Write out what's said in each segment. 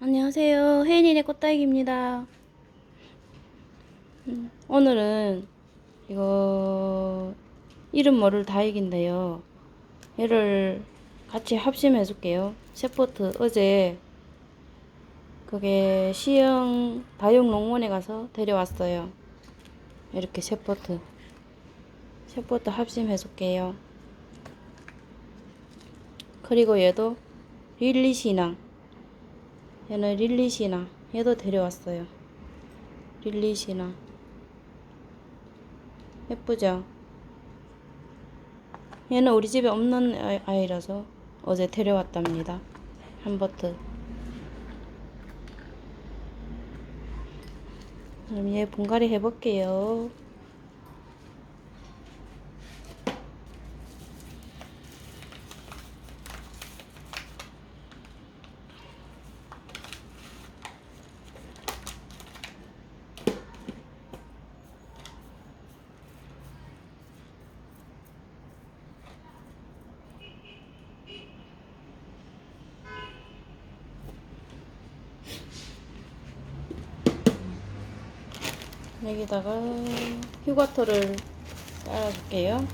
안녕하세요. 혜인이네 꽃다육입니다. 음, 오늘은 이거 이름 모를 다육인데요. 얘를 같이 합심해 줄게요. 셰포트 어제 그게 시흥 다육농원에 가서 데려왔어요. 이렇게 셰포트 셰포트 합심해 줄게요. 그리고 얘도 릴리시낭 얘는 릴리시나 얘도 데려왔어요. 릴리시나. 예쁘죠? 얘는 우리 집에 없는 아이- 아이라서 어제 데려왔답니다. 한버트. 그럼 얘 분갈이 해볼게요 여기다가 휴가토를 깔아줄게요.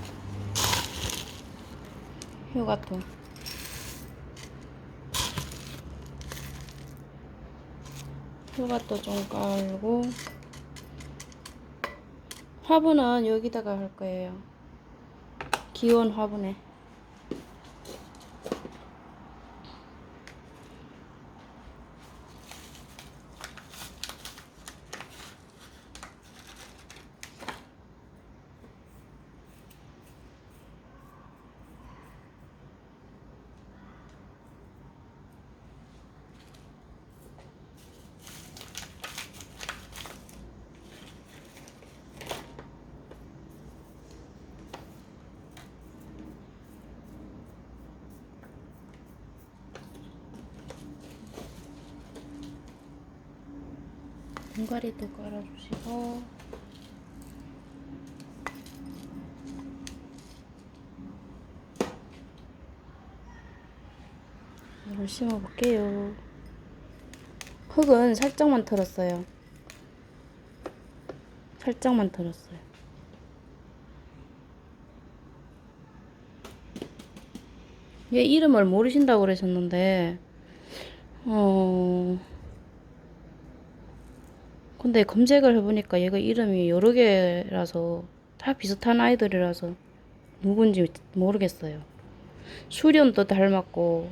휴가토. 휴가토 좀 깔고 화분은 여기다가 할 거예요. 기온 화분에. 분갈이도 깔아주시고 이걸 심어볼게요. 흙은 살짝만 털었어요. 살짝만 털었어요. 얘 이름을 모르신다고 그러셨는데, 어, 근데 검색을 해보니까 얘가 이름이 여러 개라서 다 비슷한 아이들이라서 누군지 모르겠어요. 수련도 닮았고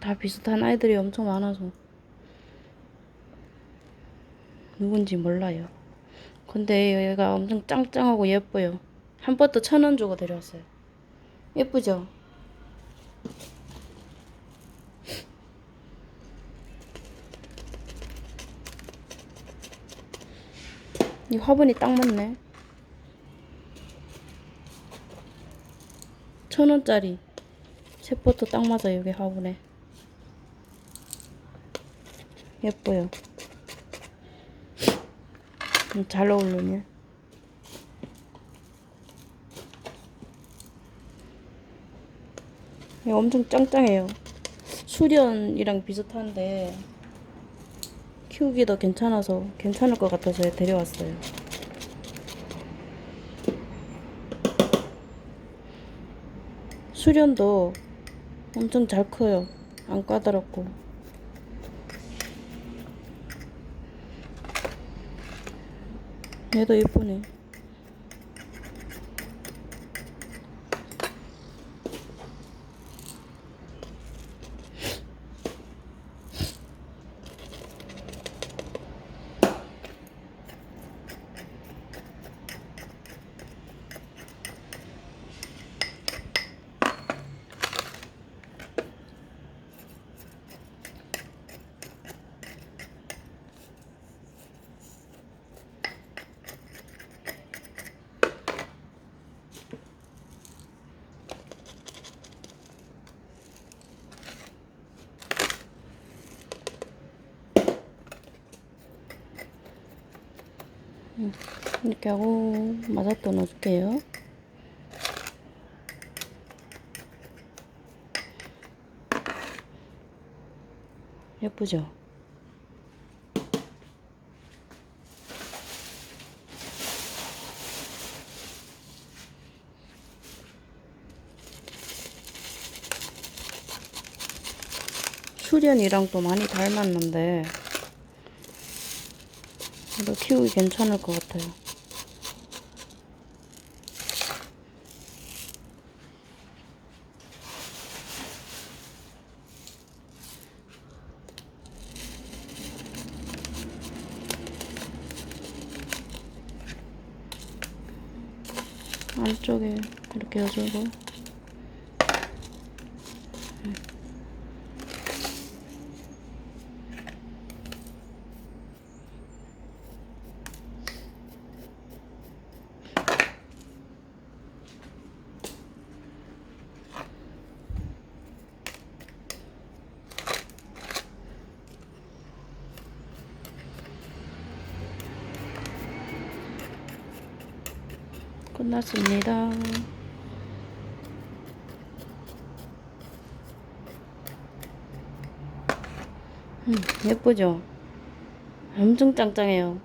다 비슷한 아이들이 엄청 많아서 누군지 몰라요. 근데 얘가 엄청 짱짱하고 예뻐요. 한 번도 천 원 주고 데려왔어요. 예쁘죠? 이 화분이 딱 맞네. 천 원짜리 셰퍼도 딱 맞아 여기 화분에. 예뻐요. 음, 잘 어울리네. 얘 엄청 짱짱해요. 수련이랑 비슷한데 키우기도 괜찮아서 괜찮을 것 같아서 데려왔어요. 수련도 엄청 잘 커요. 안 까다롭고. 얘도 예쁘네. 이렇게 하고 마사토 넣어줄게요. 예쁘죠? 수련이랑 또 많이 닮았는데 그래도 키우기 괜찮을 것 같아요. 안쪽에 이렇게 해주고 끝났습니다. 음, 예쁘죠? 엄청 짱짱해요.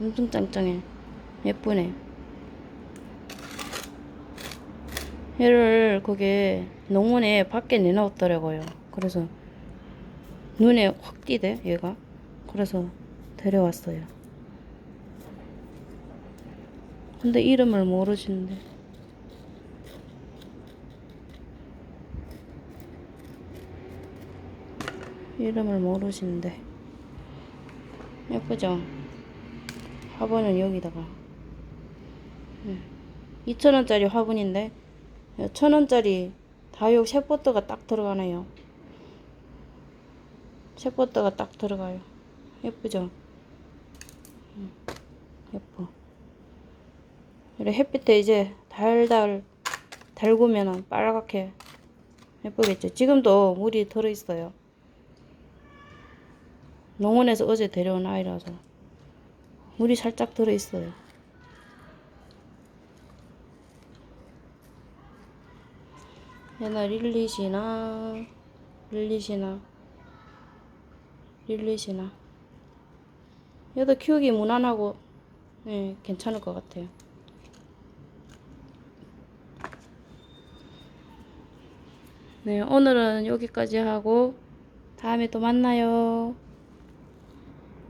엄청 짱짱해. 예쁘네. 얘를 거기 농원에 밖에 내놓았더라고요. 그래서 눈에 확 띄대, 얘가. 그래서 데려왔어요. 근데 이름을 모르시는데. 이름을 모르시는데. 예쁘죠? 화분은 여기다가. 2,000원짜리 화분인데, 1,000원짜리 다육 셰포트가 딱 들어가네요. 셰포트가 딱 들어가요. 예쁘죠? 음, 예뻐. 그래 햇빛에 이제 달달 달구면은 빨갛게 예쁘겠죠. 지금도 물이 들어 있어요. 농원에서 어제 데려온 아이라서 물이 살짝 들어 있어요. 얘나 릴리시나 릴리시나 릴리시나 얘도 키우기 무난하고 예, 괜찮을 것 같아요. 네, 오늘은 여기까지 하고 다음에 또 만나요.